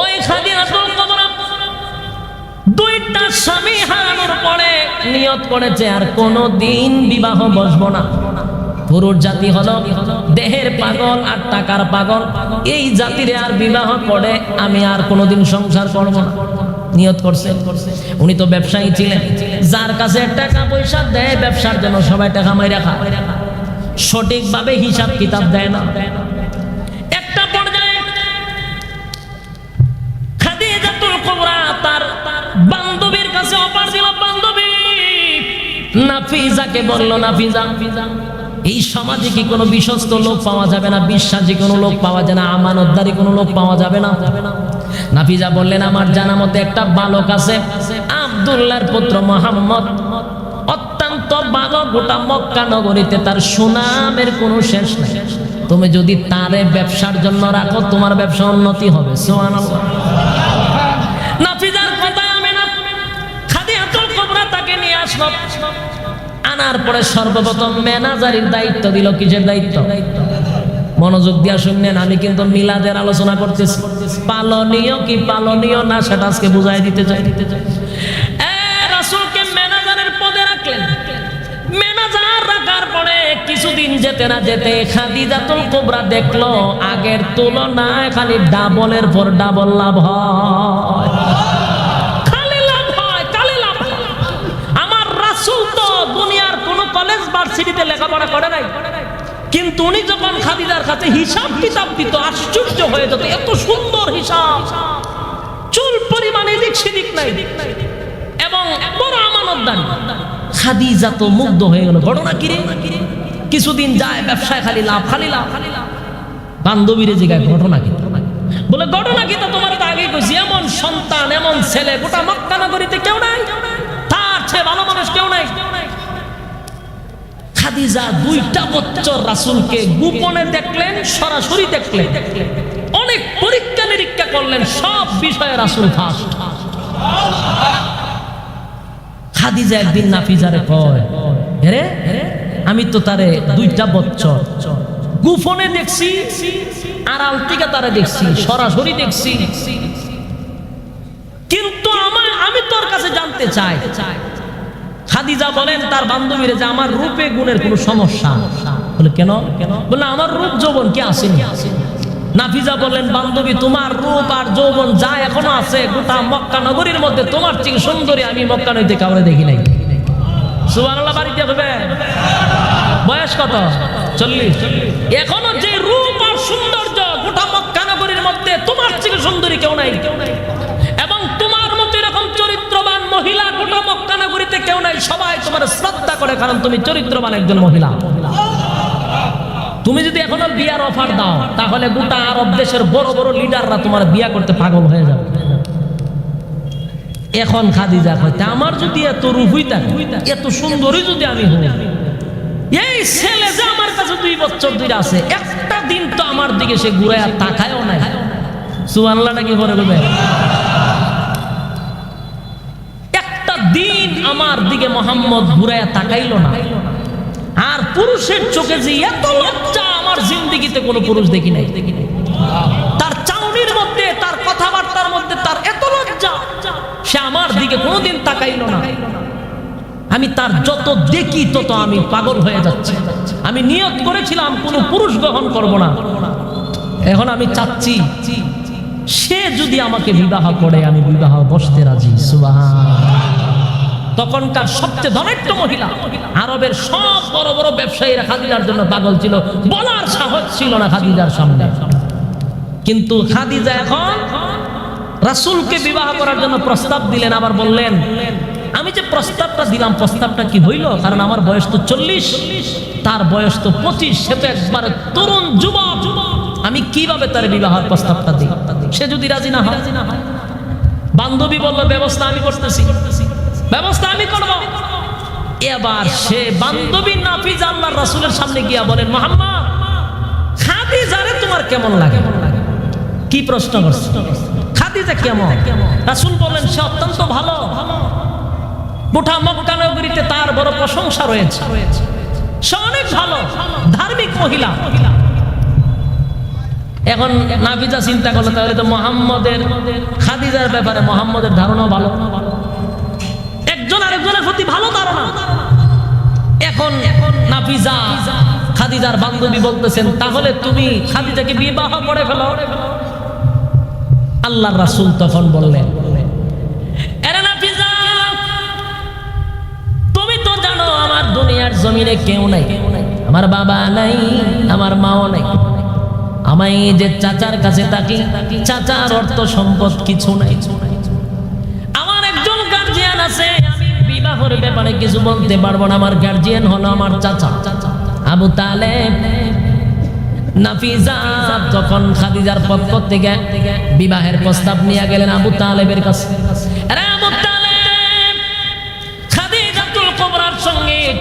ওই খাদিজাতুল কুবরা দুইটা স্বামী হারানোর পরে নিয়ত করেছে, আর কোনো দিন বিবাহ বসবো না। পুরুষ জাতি হলো দেহের পাগল আর টাকার পাগল। এই জাতিরে আর বিবাহ করে আমি আর কোনোদিন সংসার করব না। নিয়ত করছে। উনি তো ব্যবসায়ী ছিলেন। যার কাছে টাকা পয়সা দেয়, ব্যবসার জন্য সবাই টাকা মাই রাখা সঠিকভাবে হিসাব কিতাব দেয় না। বান্ধবী। নাফিজাকে বলল, নাফিজা, এই সমাজে কি কোনো বিশ্বস্ত লোক পাওয়া যাবে না? বিশ্বাসী কোনো লোক পাওয়া যায় না, আমানতদারি কোনো লোক পাওয়া যাবে না? নাফিজা বললেন, আমার জানা মতে একটা বালক আছে পুত্র মোহাম্মদ। অত্যন্ত ভালো গোটা মক্কা নগরীতে তার সুনামের কোনো শেষ নাই। তুমি যদি তারে ব্যবসার জন্য রাখো, তোমার ব্যবসা উন্নতি হবে। আনার পরে সর্বপ্রথম ম্যানেজারের দায়িত্ব দিল কিসের দায়িত্ব? মনোযোগ দিয়া শুনলেন, আমি কিন্তু মিলাদের আলোচনা করতেছি। পালনীয় কি পালনীয় না, সেটা আজকে বুঝাই দিতে চাই। দিতে চাই ম্যানেজারের পদে ম্যানেজার রাখার পরে যেতে না যেতে খাদিজাতুল কুবরা দেখল, আগের তুলনায় খালি ডাবলের পর ডাবল লাভ ভার্সিটিতে লেখাপড়া করে নাই। কিন্তু উনি যখন খাদিজার কাছে হিসাব কিতাব দিত, আশ্চর্য হয়ে যেত, এত সুন্দর হিসাব। চুল পরিমাণ এদিক সেদিক নাই। এবং বড় আমানতদারি খাদিজা তো মুগ্ধ হয়ে গেল, ঘটনা কি রে? কিছুদিন যায় ব্যবসায় খালি লাভ খালি লাভ। বান্ধবীরে জিগায় ঘটনা কি? বলে, ঘটনা কি তো তোমার তো আগেই কইছি, এমন সন্তান, এমন ছেলে, গোটা মক্কা নগরীতে কেউ নাই। তার চেয়ে ভালো মানুষ কেউ নাই। খাদিজা দুইটা বছর রাসূলকে গোপনে দেখলেন, সরাসরি দেখলেন। অনেক পরীক্ষা নিরীক্ষা করলেন, সব বিষয়ে রাসূল ফার্স্ট খাদিজা একদিন নাফিজারে কয় রে আমি তো তারে দুইটা বছর গুফনে দেখছি আড়াল থেকে তারে দেখছি, সরাসরি দেখছি। কিন্তু আমার, আমি তোর কাছে জানতে চাই খাদিজা বলেন, তার বান্ধবীরা যে আমার রূপে গুণের কোনো সমস্যা। বলে, কেন? কেন বলে, আমার রূপ যৌবন কি আসেনি? নাফিজা বললেন, বান্ধবী, তোমার রূপ আর যৌবন যা এখনও আছে, গোটা মক্কা নগরীর মধ্যে তোমার থেকে সুন্দরী, আমি মক্কা নইতে কাউরে দেখি নাই। বয়স কত? চল্লিশ। এখনও যে রূপ আর সৌন্দর্য গোটা মক্কা নগরীর মধ্যে তোমার থেকে সুন্দরী কেউ নাই। এবং মহিলা গোটা মক্কা নগরীতে কেউ নাই, সবাই তোমার শ্রদ্ধা করে, কারণ তুমি চরিত্রবান একজন মহিলা। তুমি যদি এখনও বিয়ার অফার দাও, তাহলে গোটা আরব দেশের বড় বড় লিডাররা তোমার বিয়া করতে পাগল হয়ে যাবে। এখন খাদিজা কয়, তা আমার যদি এত রূপ হইতাম এত সুন্দরী যদি আমি হই? এই ছেলে যে আমার কাছে দুই বছর দুইটা আছে, একটা দিন তো আমার দিকে সে ঘুরে আর তাকায়ও নাই। সুবহানাল্লাহটা কি করে দেবে একটা দিন আমার দিকে মোহাম্মদ ঘুরাইয়া তাকাইল না। আর পুরুষের চোখে যে এত লজ্জা আমার জিন্দিগিতে কোনো পুরুষ দেখি নাই। তার চাউনির মধ্যে, তার কথাবার্তার মধ্যে, তার এত লজ্জা, সে আমার দিকে কোনোদিন তাকাইল না। আমি তার যত দেখি তত আমি পাগল হয়ে যাচ্ছি। আমি নিয়ত করেছিলাম, কোনো পুরুষ গ্রহণ করব না। এখন আমি চাচ্ছি, সে যদি আমাকে বিবাহ করে, আমি বিবাহ বসতে রাজি। সুবহান। তখনকার সবচেয়ে ধনাঢ্য মহিলা আরবের সব বড় বড় ব্যবসায়ীরা খাদিজার জন্য পাগল ছিল। বলার সাহস ছিল না খাদিজার সামনে। কিন্তু খাদিজা এখন রাসূলকে বিবাহ করার জন্য প্রস্তাব দিলেন, আবার বললেন, আমি যে প্রস্তাবটা দিলাম, প্রস্তাবটা কি হইল? কারণ আমার বয়স তো চল্লিশ, তার বয়স তো পঁচিশ, সে তো একবারে তরুণ যুবক। আমি কীভাবে তার বিবাহের প্রস্তাবটা দিই? সে যদি রাজি না হয়, বান্ধবী বলল, ব্যবস্থা আমি করতেছি। ব্যবস্থা আমি করব। এবার সে বান্ধবী নাফিজ আল্লাহর রাসূলের সামনে গিয়া বলেন, মোহাম্মদ, খাদিজারে তোমার কেমন লাগে? কি প্রশ্ন করছে? খাদিজা কেমন? রাসূল বলেন সে অত্যন্ত ভালো। গোটা মক্কা নগরীতে তার বড় প্রশংসা রয়েছে। সে অনেক ভালো, ধার্মিক মহিলা। এখন নাফিজা চিন্তা করল, তাহলে তো মোহাম্মদের, খাদিজার ব্যাপারে মোহাম্মদের ধারণা ভালো। আরেকজনের প্রতি ভালো ধারণা। এখন নাফিজা খাদিজার বান্ধবী বলতেছেন, তাহলে তুমি খাদিজাকে বিবাহ করে ফেলো। আল্লাহর রাসূল তখন বললেন তো জানো আমার দুনিয়ার জমিনে কেউ নাই। আমার বাবা নাই, আমার মাও যে চাচার কাছে চাচার অর্থ সম্পদ কিছু নাই। বিবাহের ব্যাপারে কিছু বলতে পারব না। আমার গার্জিয়ান হলো আমার চাচা। আবু তালেব, নাফিজা যখন খাদিজার পক্ষ থেকে বিবাহের প্রস্তাব নিয়ে গেলেন আবু তালেবের কাছে।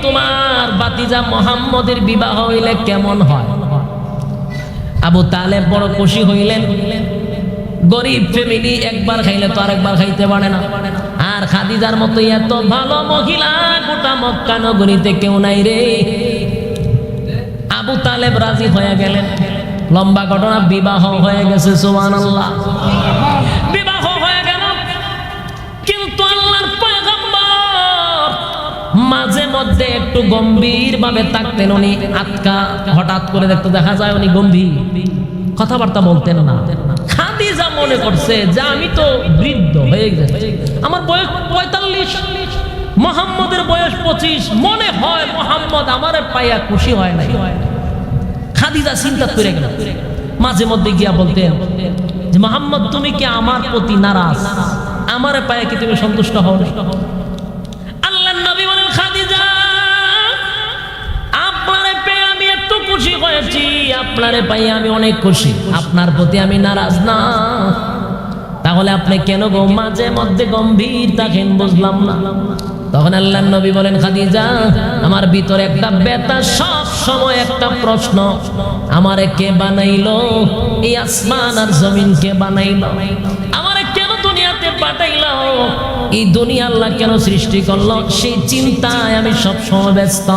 তোমার বাতিজা মোহাম্মদের বিবাহ হইলে কেমন হয়? আবু তালেব বড় খুশি হইলেন। গরিব ফ্যামিলি একবার খাইলে তো আরেকবার খাইতে পারে না। আর খাদিজার মতো এত ভালো মহিলা গোটা মক্কা নগরীতে কেউ নাই রে। আবু তালেব রাজি হয়ে গেলেন। লম্বা ঘটনা, বিবাহ হয়ে গেছে সোমান আল্লাহ বিবাহ হয়ে গেল। কিন্তু আল্লাহর মাঝে মধ্যে একটু গম্ভীর ভাবে থাকতেন উনি, আটকা হঠাৎ করে দেখতে দেখা যায় উনি গম্ভীর। কথাবার্তা বলতেন না। মনে করছে যে আমি তো বৃদ্ধ হয়ে গেছে। আমার বয়স পঁয়তাল্লিশ, মোহাম্মদের বয়স পঁচিশ। মনে হয় মোহাম্মদ আমার পাইয়া খুশি হয় নাই। খাদিজা চিন্তা করে গেল। মাঝে মধ্যে গিয়া বলতেন, যে মোহাম্মদ, তুমি কি আমার প্রতি নারাজ? আমার পায়ে কি তুমি সন্তুষ্ট হও খুশি হয়েছি, আপনারে পাই আমি অনেক খুশি। আপনার প্রতি আমি নারাজ না। তাহলে আপনি কেন গো মাঝে মধ্যে গম্ভীর থাকেন বুঝলাম না? তখন আল্লাহ নবী বলেন, খাদিজা, আমার ভিতরে একটা বেতা সব সময় একটা প্রশ্ন। আমারে কে বানাইলো? এই আসমান আর জমিন কে বানাইলো? আমারে কেন দুনিয়াতে পাঠাইলো? এই দুনিয়া আল্লাহ কেন সৃষ্টি করল? সেই চিন্তায় আমি সব সময় ব্যস্ত।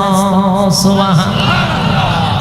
সুবহানাল্লাহ।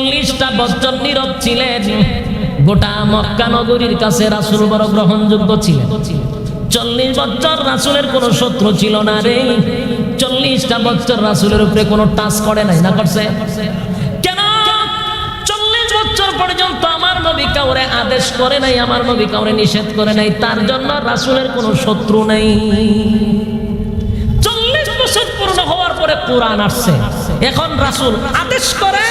চল্লিশটা বছর নীরব ছিলেন। গোটা মক্কা নগরীর কাছে রাসুল বড় গ্রহণযোগ্য ছিলেন। চল্লিশ বছর রাসুলের কোনো শত্রু ছিল না রে। চল্লিশটা বছর রাসুলের উপরে কোনো টাচ করে নাই, না করছে? কেন? চল্লিশ বছর পর্যন্ত আমার নবী কাউরে আদেশ করে নাই, আমার নবী কাউরে নিষেধ করে নাই, তার জন্য রাসূলের কোনো শত্রু নাই। চল্লিশ বছর পূর্ণ হওয়ার পরে কোরআন আসছে। এখন রাসূল আদেশ করে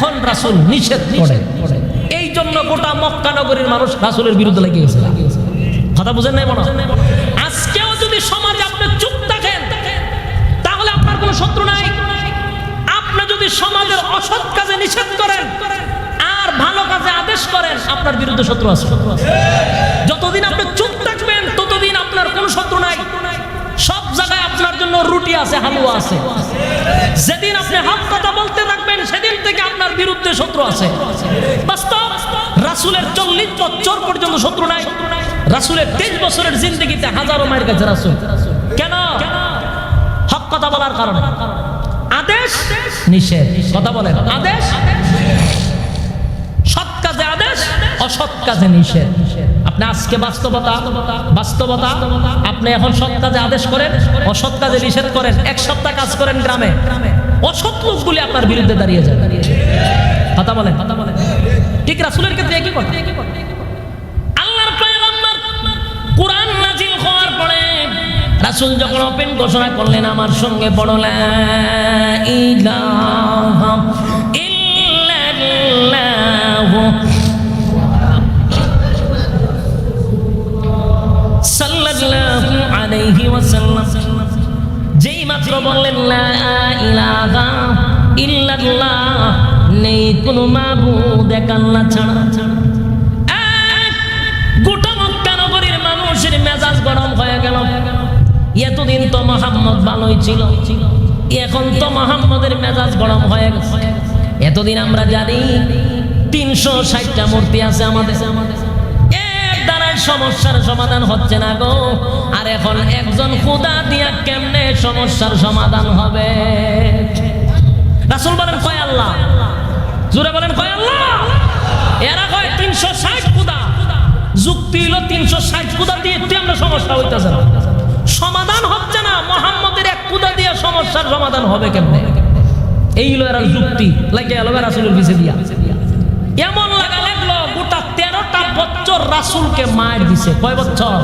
এখন রাসূল নিষেধ করে এই জন্য গোটা মক্কা নগরীর মানুষ রাসুলের বিরুদ্ধে লেগে গেছে। কথা বুঝেন নাই মনে? আজকেও যদি সমাজে আপনি চুপ থাকেন তাহলে আপনার কোনো শত্রু নাই। আপনি যদি সমাজের অসৎ কাজে নিষেধ করেন আর ভালো কাজে আদেশ করেন আপনার বিরুদ্ধে শত্রু আছে। যতদিন আপনি চুপ থাকবেন ততদিন আপনার কোনো শত্রু নাই। জন্য রুটি আছে, হালুয়া আছে। যেদিন আপনি হক কথা বলতে থাকবেন সেদিন থেকে আপনার বিরুদ্ধে শত্রু আছে। রাসুলের চল্লিশ বছর পর্যন্ত শত্রু নাই। রাসুলের তেইশ বছরের জিন্দগিতে হাজারো মায়ের কাছে রাসুল। কেন? হক কথা বলার কারণে। আদেশ নিষেধ। কথা বলেন। আদেশ? সৎ কাজে আদেশ, অসৎ কাজে নিষেধ। আপনি আজকে বাস্তবতা বাস্তবতা, আপনি এখন সৎ কাজে আদেশ করেন, অসৎ কাজে নিষেধ করেন, এক সপ্তাহ কাজ করেন গ্রামে, অসৎ লোকগুলি আপনার বিরুদ্ধে দাঁড়িয়ে যায় কথা বলেন কথা বলেন। ঠিক রাসুলের ক্ষেত্রে একই কথা। আল্লাহর পয়গম্বর কোরআন নাজিল হওয়ার পরে রাসূল যখন ওপেন ঘোষণা করলেন, আমার সঙ্গে বড় ইলাহা ইল্লাল্লাহু আলাইহি ওয়াসাল্লাম। যেই মাত্র বললেন, লা ইল্লাল্লাহ কোনো মাবুদ এক আল্লাহ ছাড়া গোটা মক্কা নগরীর মানুষের মেজাজ গরম হয়ে গেল। এতদিন তো মোহাম্মদ ভালোই ছিল। এখন তো মেজাজ গরম হয়ে গেছে। এতদিন আমরা জানি তিনশো ষাটটা মূর্তি আছে আমাদের। দ্বারাই সমস্যার সমাধান হচ্ছে না গো। আর এখন একজন খুদা দিয়া কেমনে সমস্যার সমাধান হবে? রাসুল বলেন, কয় আল্লাহ? জুড়ে বলেন, কয় আল্লাহ? এরা কয়, তিনশো ষাট কুদা যুক্তি হলো তিনশো ষাট কুদা দিয়ে আমরা সমস্যা হইতেছে না। সমাধান হচ্ছে না, মোহাম্মদের এক কুদা দিয়ে সমস্যার সমাধান হবে কেমনে? এই হলো এরা যুক্তি। লাগে এলো রাসুলের পিছে দিয়া। এমন বছর রাসুলকে মায়ের দিছে। কয় বছর?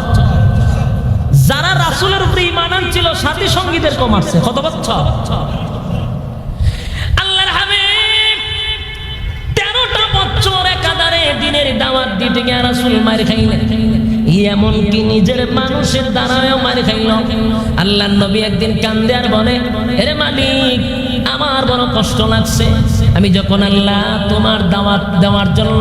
যারা রাসুলের উপরে ইমান ছিল সাথী সঙ্গীদের কমারছে কত বছর? তেরোটা দাওয়াত এমনকি নিজের মানুষের আল্লাহ একদিন আমার বড় কষ্ট লাগছে। আমি যখন আল্লাহ তোমার দাওয়াত দেওয়ার জন্য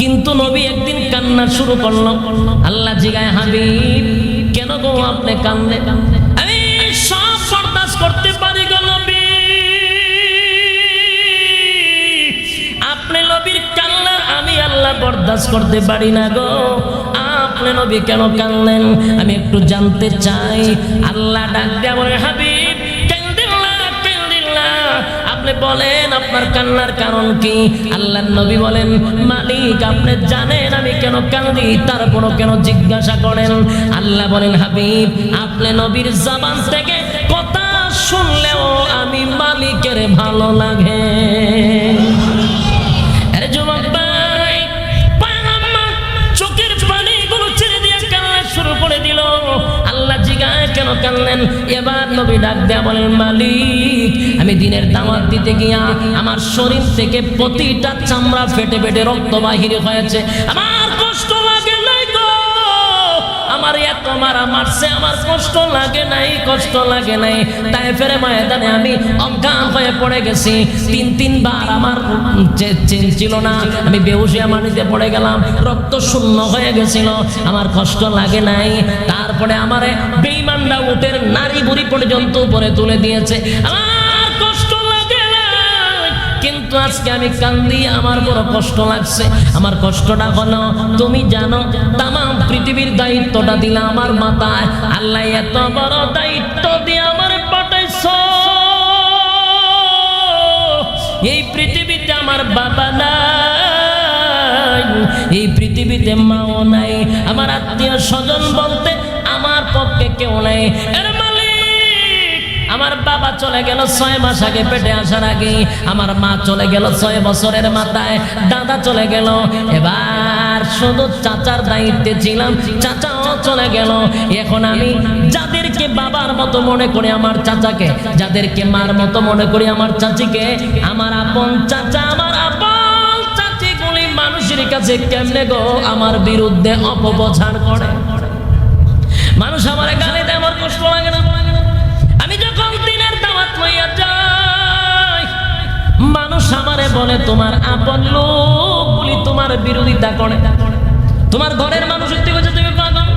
কিন্তু নবী একদিন কান্না শুরু করল। আল্লাহ জিগায়, হাবিব, কেন গো আপনি কান্দে আমি সব করতে পারি গো নবী। আপনি নবীর কান্না আমি আল্লাহ বরদাস্ত করতে পারি না গো। আপনি নবী কেন কানলেন আমি একটু জানতে চাই। আল্লাহ ডাক দেয়া বলে, হাবিব আপনি বলেন, আপনার কান্নার কারণ কি? আল্লাহ নবী বলেন, মালিক, আপনি জানেন আমি কেন কান্দি, তারপরও কেন জিজ্ঞাসা করেন? আল্লাহ বলেন, হাবিব, আপনি নবীর জবান থেকে কথা শুনলেও আমি মালিকের ভালো লাগে। নবী ডাক দেয়া বলেন, মালিক, আমি দিনের দাওয়াত দিতে গিয়া আমার শরীর থেকে প্রতিটা চামড়া ফেটে ফেটে রক্ত বাহির হয়েছে। আমার কষ্ট লাগে মারছে, আমার কষ্ট লাগে নাই, কষ্ট লাগে নাই। তাই ফেরে ময়দানে আমি অজ্ঞান হয়ে পড়ে গেছি। তিন আমার ছিল না। আমি মাটিতে পড়ে গেলাম। রক্ত শূন্য হয়ে গেছিল। আমার কষ্ট লাগে নাই। তারপরে আমারে বেইমানরা উটের নারী বুড়ি পর্যন্ত উপরে তুলে দিয়েছে। আমার কিন্তু আজকে আমি কান্দি আমার বড় কষ্ট লাগছে। আমার কষ্টটা হলো, তুমি জানো তাম পৃথিবীর দায়িত্বটা দিলা আমার মাথায়। আল্লাহ এত বড় দায়িত্ব দিয়ে আমার পাঠাইছ। এই পৃথিবীতে আমার বাবা নাই, এই পৃথিবীতে মাও নাই। আমার আত্মীয় স্বজন বলতে আমার পক্ষে কেউ নাই। আমার বাবা চলে গেল ছয় মাস আগে, পেটে আসার আগে। আমার মা চলে গেল ছয় বছরের মাথায়, দাদা চলে গেল। এবার শুধু চাচার দায়িত্বে ছিলাম, চাচাও চলে গেল। এখন আমি যাদেরকে বাবার মতো মনে করি আমার চাচাকে, যাদেরকে মার মতো মনে করি আমার চাচিকে, আমার আপন চাচা, আমার আপন চাচিগুলি মানুষের কাছে কেমনে গো আমার বিরুদ্ধে অপপ্রচার করে? মানুষ বলে তোমার আপন লোকগুলি তোমার বিরোধিতা করে। তোমার ঘরের মানুষ বলছে তুমি পাগল।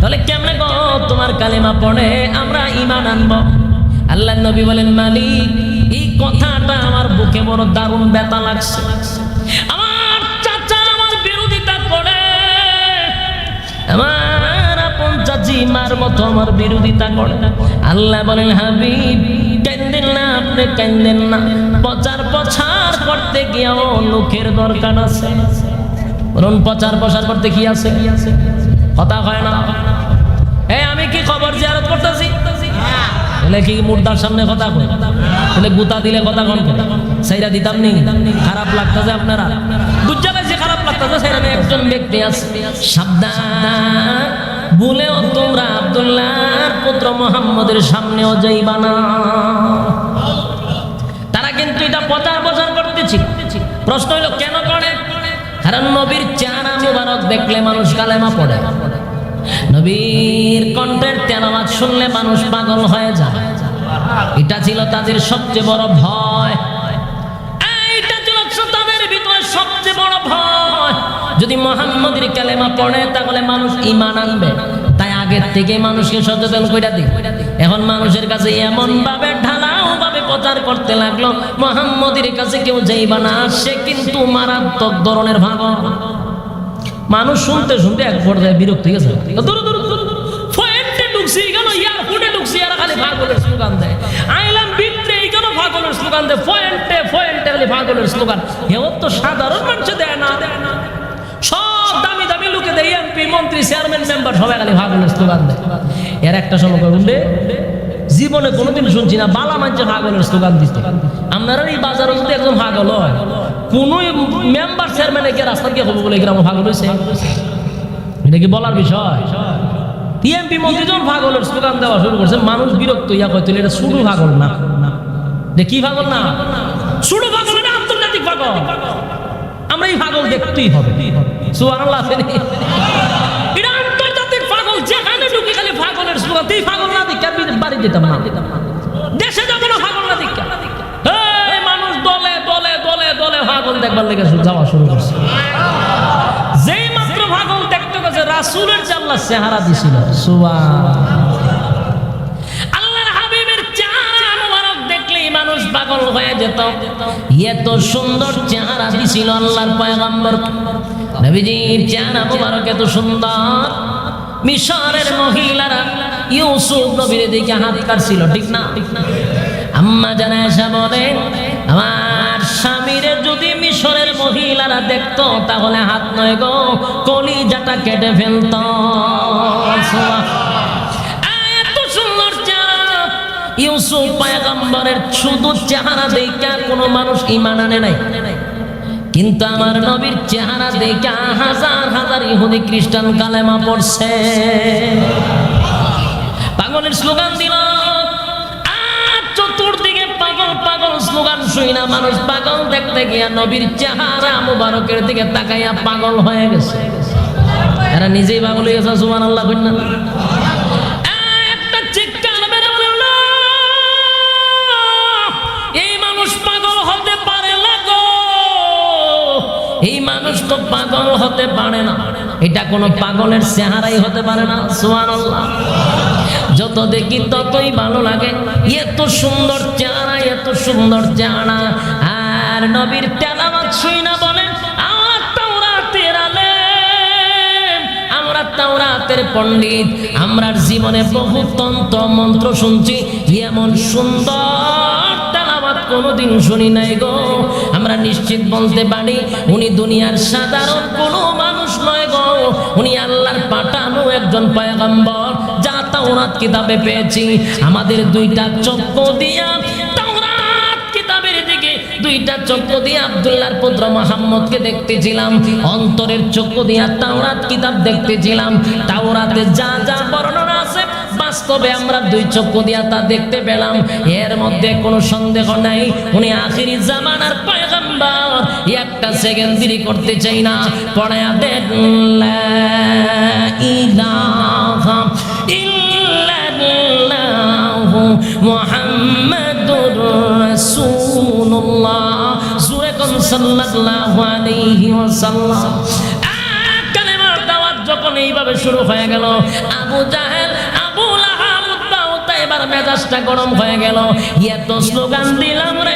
তাহলে কেমনে গো তোমার কালেমা পড়ে? আমরা ইমান আনব। আল্লাহ নবী বলেন, মালিক, এই কথাটা আমার বুকে বড় দারুণ ব্যথা লাগছে। আমার চাচা আমার বিরোধিতা করে। আমার আপন চাচি মার মতো আমার বিরোধিতা করে। আল্লাহ বলেন, হাবিব কেন্দেন না আপনি কেন্দেন না। প্রচার প্রচার করতে গিয়েও লোকের দরকার আছে। বলুন, প্রচার প্রসার করতে কি আছে? কথা হয় না। এই আমি কি খবর জিয়ারত করতেছি? বলে কি মুর্দার সামনে কথা কই বলে গুতা দিলে কথা কন সেইটা দিতাম নি। খারাপ লাগতেছে আপনারা। বুঝতে পারছি খারাপ কাছে সেখানে একজন ব্যক্তি আছে। সাবধান। ভুলেও তোমরা আব্দুল্লাহর পুত্র মোহাম্মদের সামনেও যাইবা না। করতেছিল প্রশ্ন কেন করে? কারণ নবীর মুবারক দেখলে মানুষ কালেমা পড়ে। নবীর কণ্ঠের শুনলে মানুষ পাগল হয়ে যায়। এটা ছিল তাদের সবচেয়ে বড় ভয়। যদি মোহাম্মদের কালেমা পড়ে, তাহলে মানুষ ইমান আনবে। তাই আগের থেকে মানুষকে সচেতন করে দিই। এখন মানুষের কাছে এমন ভাবে প্রচার করতে লাগল। মোহাম্মদের কাছে কেউ যাইবা না, সে কিন্তু মারাত্মক ধরনের ভাগ মানুষ শুনতে শুনতে এক পর্যায়ে বিরক্ত হয়ে গেছে। আইলাম এই কেন পাগলের স্লোগান দেয়? স্লোগান। তো সাধারণ মানুষ দেয় না। দেয় না সব দামি দামি লোকে দেয় মন্ত্রী, চেয়ারম্যান পাগলের স্লোগান এর একটা সময় উঠে জীবনে কোনোদিন শুনছি না, বালা মানছে পাগলের স্লোগান দিতে আপনারা এই বাজারে যদি একজন পাগল হয়, কোন মেম্বার চেয়ারম্যানে গিয়ে রাস্তা দিয়ে হব বলে গ্রাম পাগল হয়েছে? এটা কি বলার বিষয়? টিএমপি মন্ত্রী যখন পাগলের স্লোগান দেওয়া শুরু করছে, মানুষ বিরক্ত ইয়া কইতে এটা শুধু পাগল না। যে কি পাগল না? শুধু পাগল এটা আন্তর্জাতিক পাগল আমরা এই পাগল দেখতেই হবে। সুবহানাল্লাহ আছে নি? এটা আন্তর্জাতিক পাগল যেখানে ঢুকে খালি পাগলের স্লোগান। এই পাগল না দিকে যেতাম না। দেশে যাব না পাগল না দিকে এই মানুষ দলে দলে দলে দলে পাগল দেখবার লেগে যাওয়া শুরু করছে। যেই মাত্র পাগল দেখতে গেছে রাসূলের যে আল্লাহ চেহারা দিছিল। সুবহান আল্লাহর হাবিবের চেহারা মোবারক দেখলেই মানুষ পাগল হয়ে যেত। এত সুন্দর চেহারা দিছিল আল্লাহর পয়গম্বর। নবীজির চেহারা মোবারক এত সুন্দর। মিশরের মহিলারা ইউসুফ নবীর দিকে হাত কাটছিল, ঠিক না? ঠিক না আম্মা জানা এসে বলে, আমার স্বামীরে যদি মিশরের মহিলারা দেখতো, তাহলে হাত নয় গো, কলিজাটা কেটে ফেলতো। ইউসুফ পয়গম্বরের শুধু চেহারা দেখা কোনো মানুষ ইমান আনে নাই। কিন্তু আমার নবীর চেহারা দেখা হাজার হাজার ইহুদি খ্রিস্টান কালেমা পড়ছে। পাগলের স্লোগান দিল চতুর্দিকে পাগল পাগল স্লোগান শুই না মানুষ। পাগল দেখতে গিয়া নবীর চেহারা মুবারকের দিকে তাকাইয়া পাগল হয়ে গেছে। এরা নিজেই পাগল হয়ে গেছে সুমান আল্লাহ কন্যা একটা চিৎকার "না! এই মানুষ তো পাগল হতে পারে না। এটা কোনো পাগলের চেহারাই হতে পারে না সুমান যত দেখি ততই ভালো লাগে। এত সুন্দর চেহারা, এত সুন্দর চেহারা আর নবীর তেলাওয়াত শুই না বলেন আমার পণ্ডিত। আমরা জীবনে বহু তন্ত্র মন্ত্র শুনছি, এমন সুন্দর তেলাওয়াত কোনোদিন শুনি নাই গো। আমরা নিশ্চিত বলতে পারি, উনি দুনিয়ার সাধারণ কোনো মানুষ নয় গো। উনি আল্লাহর পাঠানো একজন পয়গম্বর। তাওরাত কিতাবে পেয়েছি। আমাদের দুইটা চক্র দিয়া তাওরাত কিতাবের দিকে দুইটা চক্র দিয়ে আব্দুল্লাহর পুত্র মোহাম্মদকে দেখতেছিলাম। অন্তরের চক্র দিয়া তাওরাত কিতাব দেখতেছিলাম। তাওরাতে যা যা বর্ণনা আছে, বাস্তবে আমরা দুই চক্ষু দিয়া তা দেখতে পেলাম। এর মধ্যে কোনো সন্দেহ নাই, উনি আখিরি জামানার পয়গম্বর। একটা সেকেন্ড দেরি করতে চাই না, পড়ায়া দেখ ইলাহা ইল্লাল্লাহু। মুহাম্মাদুর রাসূলুল্লাহ। জোরে কোন সাল্লাল্লাহু আলাইহি ওয়াসাল্লাম। কালেমার দাওয়াত যখন এইভাবে শুরু হয়ে গেল, আবু জাহেল, আবু লাহাব উদ্বা এবার মেজাজটা গরম হয়ে গেল। এত স্লোগান দিলাম রে।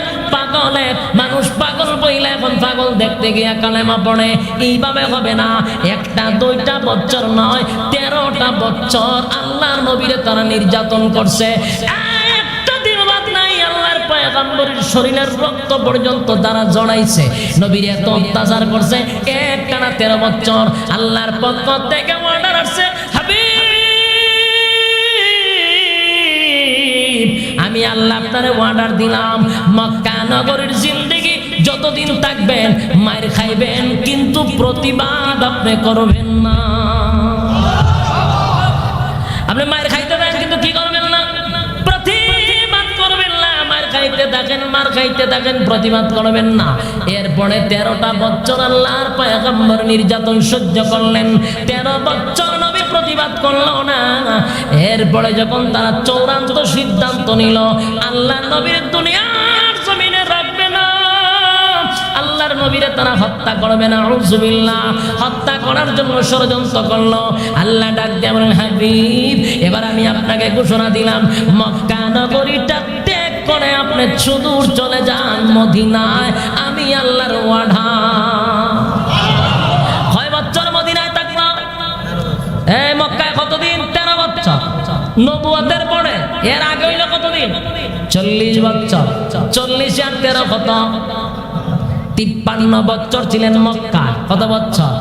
পাগলে মানুষ পাগল বইলে এখন পাগল দেখতে গিয়া কালেমা পড়ে। এইভাবে হবে না। একটা, দুইটা বছর নয়, তেরোটা বছর আল্লাহ নবীরে তারা নির্যাতন করছে। আল্লাহর শরীরের রক্ত পর্যন্ত তারা জড়াইছে। নবীর এত অত্যাচার করছে, এক টানা তেরো বছর আল্লাহর পক্ষ থেকে আমি আল্লাহ আপনারে অর্ডার দিলাম। মক্কা নগরীর জিন্দগি যতদিন থাকবেন, মায়ের খাইবেন, কিন্তু প্রতিবাদ আপনি করবেন না। আপনি মায়ের খাইতে দেন, কিন্তু কি করবেন না? প্রতিবাদ করবেন না। মায়ের খাইতে থাকেন, মার খাইতে থাকেন, প্রতিবাদ করবেন না। এরপরে তেরোটা বছর আল্লাহর পয়গম্বর নির্যাতন সহ্য করলেন। তেরো বছর প্রতিবাদ করল না। এরপরে যখন তারা চৌরান্ত সিদ্ধান্ত নিল, আল্লাহ নবীর দুনিয়ার জমিনে রাখবে না। আল্লাহর হত্যা করার জন্য করল। আল্লাহ এবার আমি ঘোষণা দিলাম করে আপনি সুদূর চলে যান আমি আল্লাহর ওয়াঢা এই মক্কায় কতদিন? তেরো বছর। নবুয়াতের পরে, এর আগে হইল কতদিন? চল্লিশ বছর। চল্লিশ আর তেরো কত? তিপ্পান্ন বছর ছিলেন মক্কা কত বছর?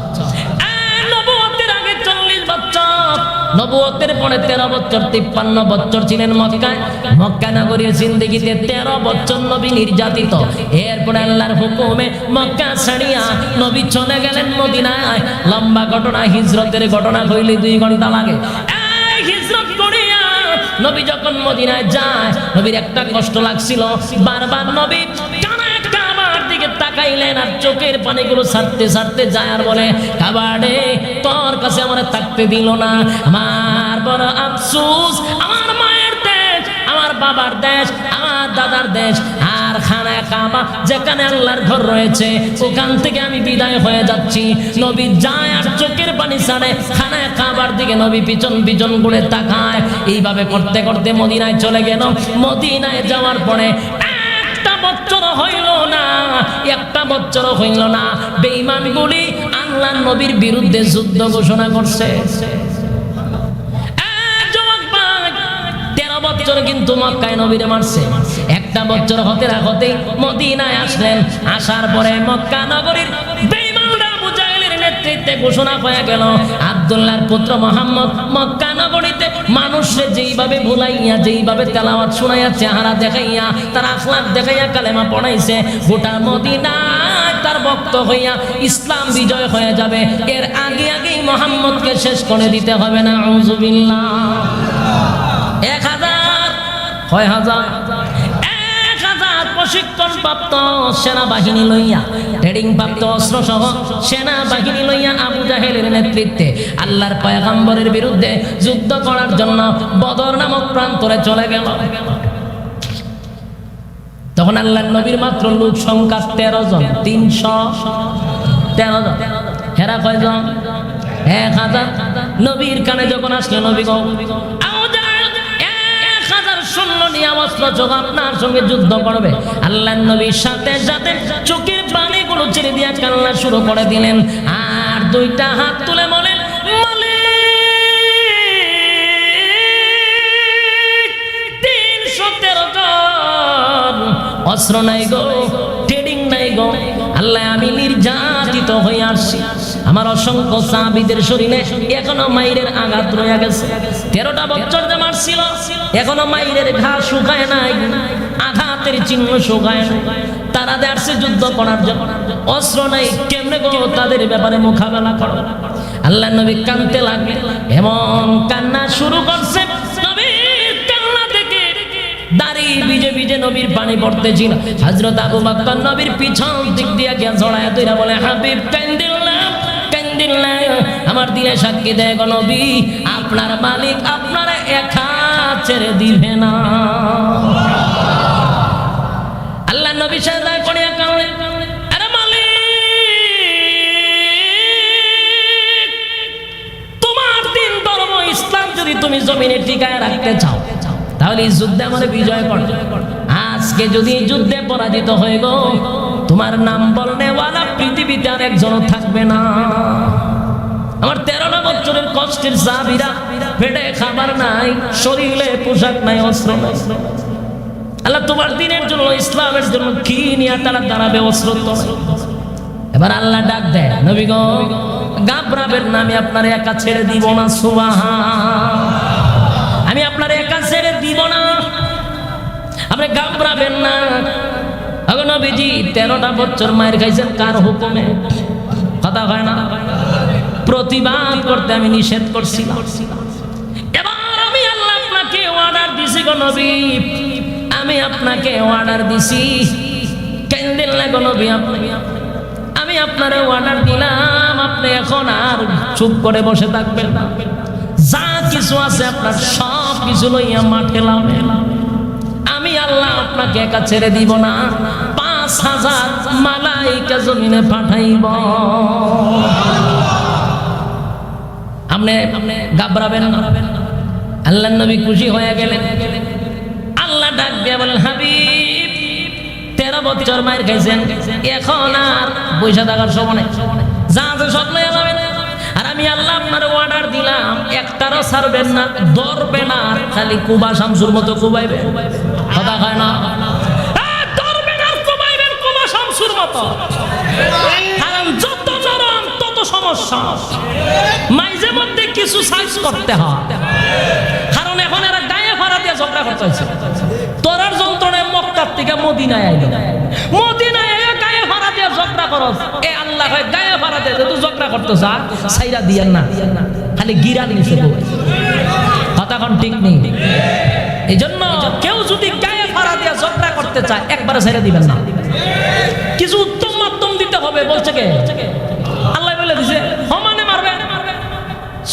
নবুয়তের পরে তেরো বছর, তিপ্পান্ন বছর ছিলেন মক্কায়। মক্কা নগরীর জিন্দগিতে তেরো বছর নবী নির্যাতিত। এরপরে আল্লাহর হুকুমে মক্কা ছাড়িয়া নবী চলে গেলেন মদিনায়। লম্বা ঘটনা, হিজরতের ঘটনা হইলে দুই ঘণ্টা লাগে। নবী যখন মদিনায় যায়, নবীর একটা কষ্ট লাগছিল। বারবার নবী কাবার দিকে তাকাইলেন আর চোখের পানিগুলো ছাড়তে ছাড়তে যায় আর বলে, কাবাডে তোর কাছে আমার থাকতে দিল না। আমার বড় আফসুস, আমার মায়ের দেশ, আমার বাবার দেশ, আমার দাদার দেশ, আর যেখানে আল্লাহর ঘর রয়েছে, ওখান থেকে আমি বিদায় হয়ে যাচ্ছি। নবী যায় আর চোখের পানি কাবার দিকে নবী পিছন পিছন তাকায়। এইভাবে করতে করতে মদিনায় চলে গেল। মদিনায় যাওয়ার পরে একটা বছর হইল না, একটা বছর হইল না। বেঈমানগুলি আল্লাহ নবীর বিরুদ্ধে যুদ্ধ ঘোষণা করছে। গেল পুত্র মোহাম্মদ মক্কা নগরীতে মানুষে যেইভাবে ভুলাইয়া, যেইভাবে তেলাওয়াত শুনাইয়া, চেহারা দেখাইয়া, তার আখলাক দেখাইয়া কালেমা পড়াইছে, গোটা মদিনায় তার ভক্ত হইয়া ইসলাম বিজয় হয়ে যাবে। এর আগে আগেই মোহাম্মদকে শেষ করে দিতে হবে না আউযুবিল্লাহ এক হাজার ছয় হাজার? প্রশিক্ষণ প্রাপ্ত সেনাবাহিনী লইয়া সেনাবাহিনী লইয়া নেতৃত্বে আল্লাহর পয়গাম্বরের বিরুদ্ধে যুদ্ধ করার জন্য বদর নামক প্রান্তরে চলে গেল। তখন আল্লাহ নবীর মাত্র লোক সংখ্যা তেরো জন, তিনশো তেরো জন। হেরা কয়জন? এক হাজার। নবীর কানে যখন আসলে, নবী গো সঙ্গে যুদ্ধ করবে। আল্লাহ নবীর সাথে সাথে চোখের শুরু করে দিলেন। আর দুইটা হাত তুলে অস্ত্র নাই গো ট্রেডিং নাই গো। আল্লাহ, আমি নির্যাতিত হয়ে আসছি। আমার অসংখ্য সাহাবিদের শরীরে এখনও মাইরের আঘাত রয়ে গেছে। তেরোটা বছর যে মারছিল এখনও মাইরের ঘা শুকায় নাই, আঘাতের চিহ্ন শুকায় নাই। তারা আসছে যুদ্ধ করার জন্য, অস্ত্র নাই, কেমনে গো তাদের ব্যাপারে মোকাবেলা করো? আল্লাহ নবী কানতে লাগবে এমন কান্না শুরু করছে। নবীর পানি পড়তেছিল হজরত আবু বাক্কর নবীর পিছন দিক দিয়ে গিয়া জড়ায় তুইরা বলে, হাবিব কান্দিল না কেন্দিল না আমার দিলে সাক্ষী দেয় নবী, আপনার মালিক আপনার একা ছেড়ে দিবে না। এই যুদ্ধে আমার বিজয় কর। আজকে যদি যুদ্ধে পরাজিত হয়ে গো, তোমার নাম বলনেওয়ালা পৃথিবীতে আর একজন থাকবে না। আমার তেরোটা বছরের কষ্টের চাবিরা পেটে খাবার নাই, শরীরে পোশাক নাই, অস্ত্র নাই। আল্লাহ, তোমার দিনের জন্য, ইসলামের জন্য কি নিয়ে তারা দাঁড়াবে অস্ত্র এবার আল্লাহ ডাক দেয়, নবী গো, গাবরাবের নামে আপনার একা ছেড়ে দিব না সুবাহা আমি আপনার একা ছেড়ে দিব না আপনি গাবরাবেন না। অগনবীজি তেরোটা বছর মায়ের খাইছেন, কার হুকুমে? কথা হয় না? প্রতিবাদ করতে আমি নিষেধ করছিলাম। এবার আমি আল্লাহ আপনাকে অর্ডার দিছি গো নবী। আমি আপনাকে অর্ডার দিছি। কেন দিন গো নবী আপনি? আমি আপনার অর্ডার দিলাম, আপনি এখন আর চুপ করে বসে থাকবেন যা কিছু আছে, আপনার সব কিছু লইয়া মাঠে আমি আল্লাহ আপনাকে একা ছেড়ে দিব না, পাঁচ হাজার মালাইকা জমিনে পাঠাইব। আপনি আপনি ঘাবড়াবেন না। আল্লাহ নবী খুশি হয়ে গেলেন। আল্লাহ ডাক বলেন, হাবিব, তেরো বছর মায়ের খাইছেন, এখন আর পয়সা থাকার সময় যা আছে সব আমি আল্লাহ আপনার অর্ডার দিলাম, একটারও ছাড়বেন না, ধরবে না খালি কুবা শামসুর মতো কুবাইবে। কথা হয় না? কারণ এখন গায়ে তোরার যন্ত্রণায় মক্কার থেকে মদিনায় আইলো আইয়া গায়ে ফাড়া দিয়ে ঝগড়া করস, এ আল্লাহ হয় গায়ে দিয়ে তুই ঝগড়া সাইরা দিয়েন না। খালি কথাখন ঠিক নেই? এই জন্য কেউ যদি গায়ে দিয়ে ঝগড়া করতে চায়, একবারে দিবেন না। কিছু উত্তম মাধ্যম দিতে হবে, বলছে কে? আল্লাহ বলে দিছে সমানে মারবে।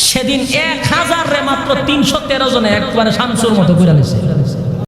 সেদিন এক হাজার রে মাত্র তিনশো তেরো জনে একবারে শামসুর মতো করে নিছে।